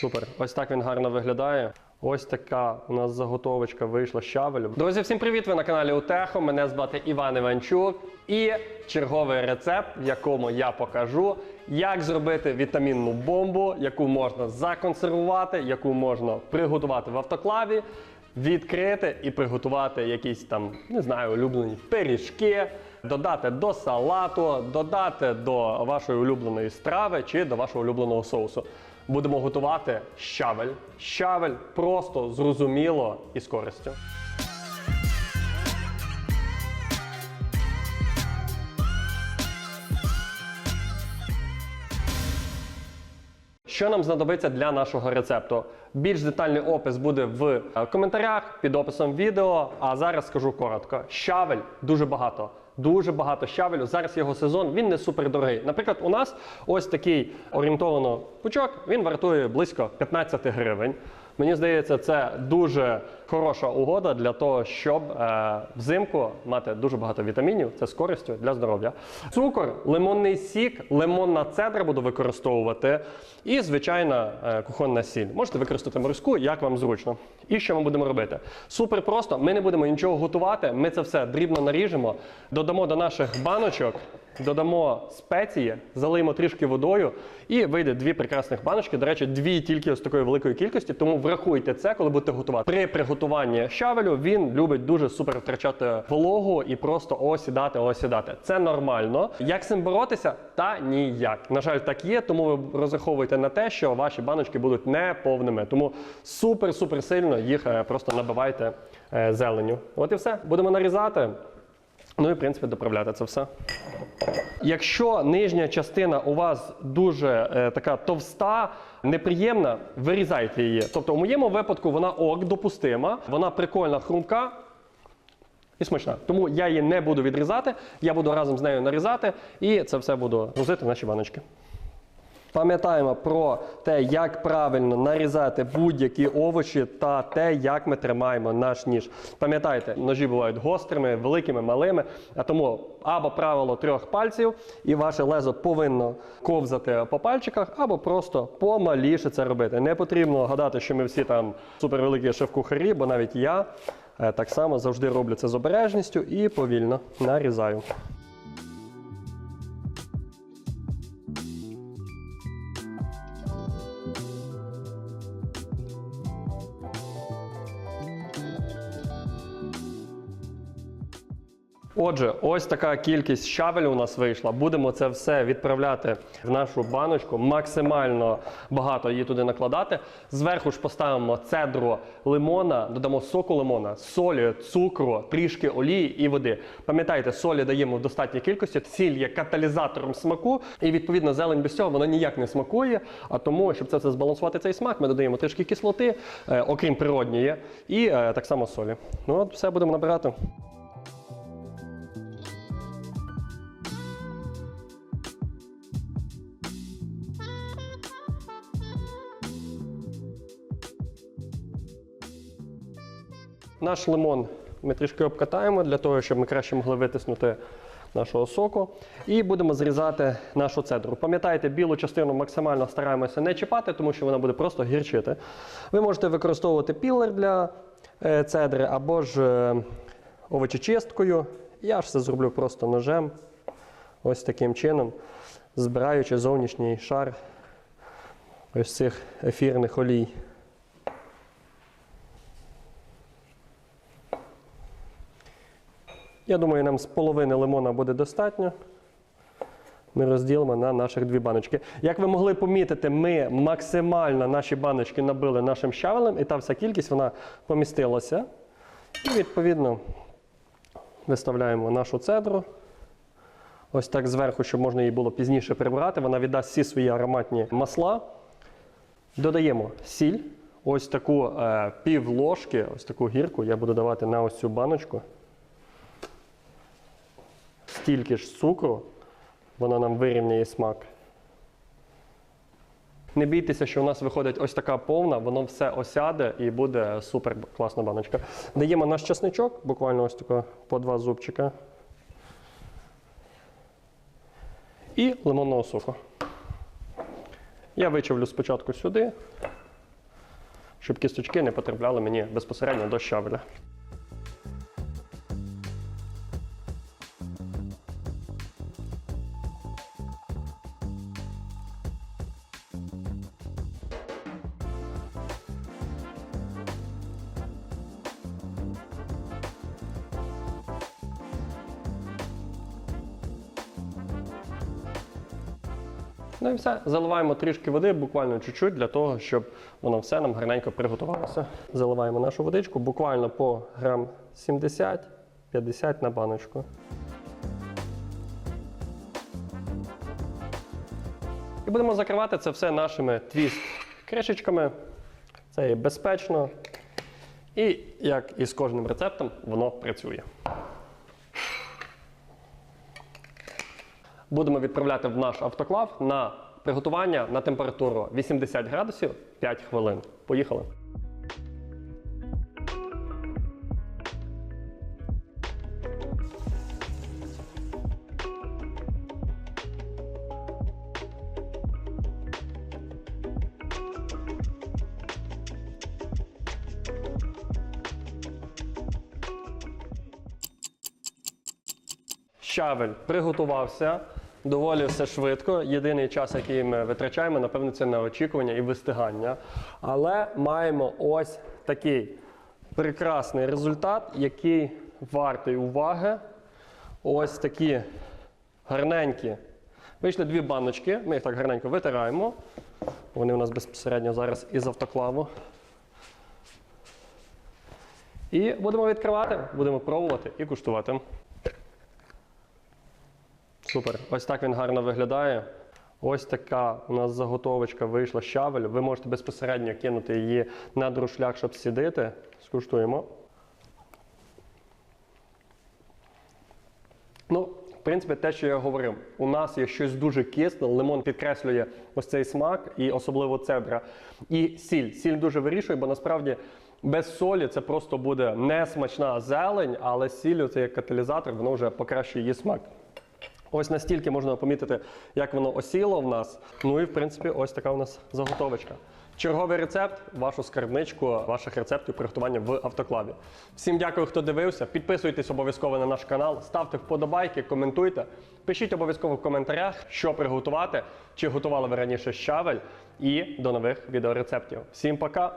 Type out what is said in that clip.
Супер. Ось так він гарно виглядає. Ось така у нас заготовочка вийшла з щавелю. Друзі, всім привіт! Ви на каналі Утехо. Мене звати Іван Іванчук. І черговий рецепт, в якому я покажу, як зробити вітамінну бомбу, яку можна законсервувати, яку можна приготувати в автоклаві, відкрити і приготувати якісь там, не знаю, улюблені пиріжки, додати до салату, додати до вашої улюбленої страви чи до вашого улюбленого соусу. Будемо готувати щавель. Щавель просто зрозуміло і з користю. Що нам знадобиться для нашого рецепту? Більш детальний опис буде в е, коментарях під описом відео. А зараз скажу коротко: щавель дуже багато. Дуже багато щавелю. Зараз його сезон, він не супер дорогий. Наприклад, у нас ось такий орієнтовано пучок, він вартує близько 15 гривень. Мені здається, це дуже хороша угода для того, щоб е, взимку мати дуже багато вітамінів. Це з користю для здоров'я. Цукор, лимонний сік, лимонна цедра буду використовувати. І звичайна е, кухонна сіль. Можете використати морську, як вам зручно. І що ми будемо робити? Супер просто. Ми не будемо нічого готувати. Ми це все дрібно наріжемо, додамо до наших баночок, додамо спеції, залиємо трішки водою, і вийде дві прекрасних баночки. До речі, дві тільки з такої великої кількості. Тому врахуйте це, коли будете готувати. При приготуванні щавелю він любить дуже супер втрачати вологу і просто осідати, осідати. Це нормально. Як з цим боротися? Та ніяк. На жаль, так є, тому ви розраховуєте на те, що ваші баночки будуть неповними. Тому супер-супер сильно їх е, просто набивайте зеленю. От і все. Будемо нарізати. Ну і в принципі доправляти це все. Якщо нижня частина у вас дуже е, така товста, неприємна, вирізайте її. Тобто, у моєму випадку вона ок, допустима, вона прикольна, хрумка. І смачна. Тому я її не буду відрізати, я буду разом з нею нарізати і це все буду грузити в наші баночки. Пам'ятаємо про те, як правильно нарізати будь-які овочі та те, як ми тримаємо наш ніж. Пам'ятайте, ножі бувають гострими, великими, малими. А тому або правило трьох пальців, і ваше лезо повинно ковзати по пальчиках, або просто помаліше це робити. Не потрібно гадати, що ми всі там супервеликі шеф-кухарі, бо навіть я е, так само завжди роблю це з обережністю і повільно нарізаю. Отже, ось така кількість щавелю у нас вийшла. Будемо це все відправляти в нашу баночку. Максимально багато її туди накладати. Зверху ж поставимо цедру лимона, додамо соку лимона, солі, цукру, трішки олії і води. Пам'ятайте, солі даємо в достатній кількості. Сіль є каталізатором смаку, і відповідно зелень без цього вона ніяк не смакує. А тому, щоб це все збалансувати цей смак, ми додаємо трішки кислоти, е, окрім природньої, і е, так само солі. Ну от все будемо набирати. Наш лимон ми трішки обкатаємо для того, щоб ми краще могли витиснути нашого соку. І будемо зрізати нашу цедру. Пам'ятайте, білу частину максимально стараємося не чіпати, тому що вона буде просто гірчити. Ви можете використовувати пілер для е, цедри або ж е, овочечисткою. Я ж це зроблю просто ножем. Ось таким чином, збираючи зовнішній шар ось цих ефірних олій. Я думаю, нам з половини лимона буде достатньо. Ми розділимо на наших дві баночки. Як ви могли помітити, ми максимально наші баночки набили нашим щавелем, і та вся кількість вона помістилася. І відповідно виставляємо нашу цедру. Ось так зверху, щоб можна її було пізніше прибрати. Вона віддасть всі свої ароматні масла. Додаємо сіль. Ось таку е, пів ложки, ось таку гірку я буду давати на ось цю баночку стільки ж цукру, воно нам вирівняє смак. Не бійтеся, що у нас виходить ось така повна, воно все осяде і буде супер класна баночка. Даємо наш чесничок, буквально ось тако по два зубчика. І лимонного соку. Я вичавлю спочатку сюди, щоб кісточки не потрапляли мені безпосередньо до щавеля. Ну і все, заливаємо трішки води, буквально чуть-чуть, для того, щоб воно все нам гарненько приготувалося. Заливаємо нашу водичку буквально по грам 70-50 на баночку. І будемо закривати це все нашими твіст кришечками. Це є безпечно. І як і з кожним рецептом, воно працює. Будемо відправляти в наш автоклав на приготування на температуру 80 градусів 5 хвилин. Поїхали. Щавель приготувався. Доволі все швидко. Єдиний час, який ми витрачаємо, напевно, це на очікування і вистигання. Але маємо ось такий прекрасний результат, який вартий уваги. Ось такі гарненькі. Вийшли дві баночки. Ми їх так гарненько витираємо. Вони у нас безпосередньо зараз із автоклаву. І будемо відкривати, будемо пробувати і куштувати. Супер. Ось так він гарно виглядає. Ось така у нас заготовочка вийшла щавель. Ви можете безпосередньо кинути її на друшлях, щоб сідити. Скуштуємо. Ну, в принципі, те, що я говорив, у нас є щось дуже кисне, лимон підкреслює ось цей смак, і особливо цедра. І сіль. Сіль дуже вирішує, бо насправді без солі це просто буде не смачна зелень, але сіль це як каталізатор, воно вже покращує її смак. Ось настільки можна помітити, як воно осіло в нас. Ну і в принципі, ось така у нас заготовочка. Черговий рецепт, вашу скарбничку ваших рецептів приготування в автоклаві. Всім дякую, хто дивився. Підписуйтесь обов'язково на наш канал, ставте вподобайки, коментуйте. Пишіть обов'язково в коментарях, що приготувати, чи готували ви раніше щавель. І до нових відеорецептів. Всім пока!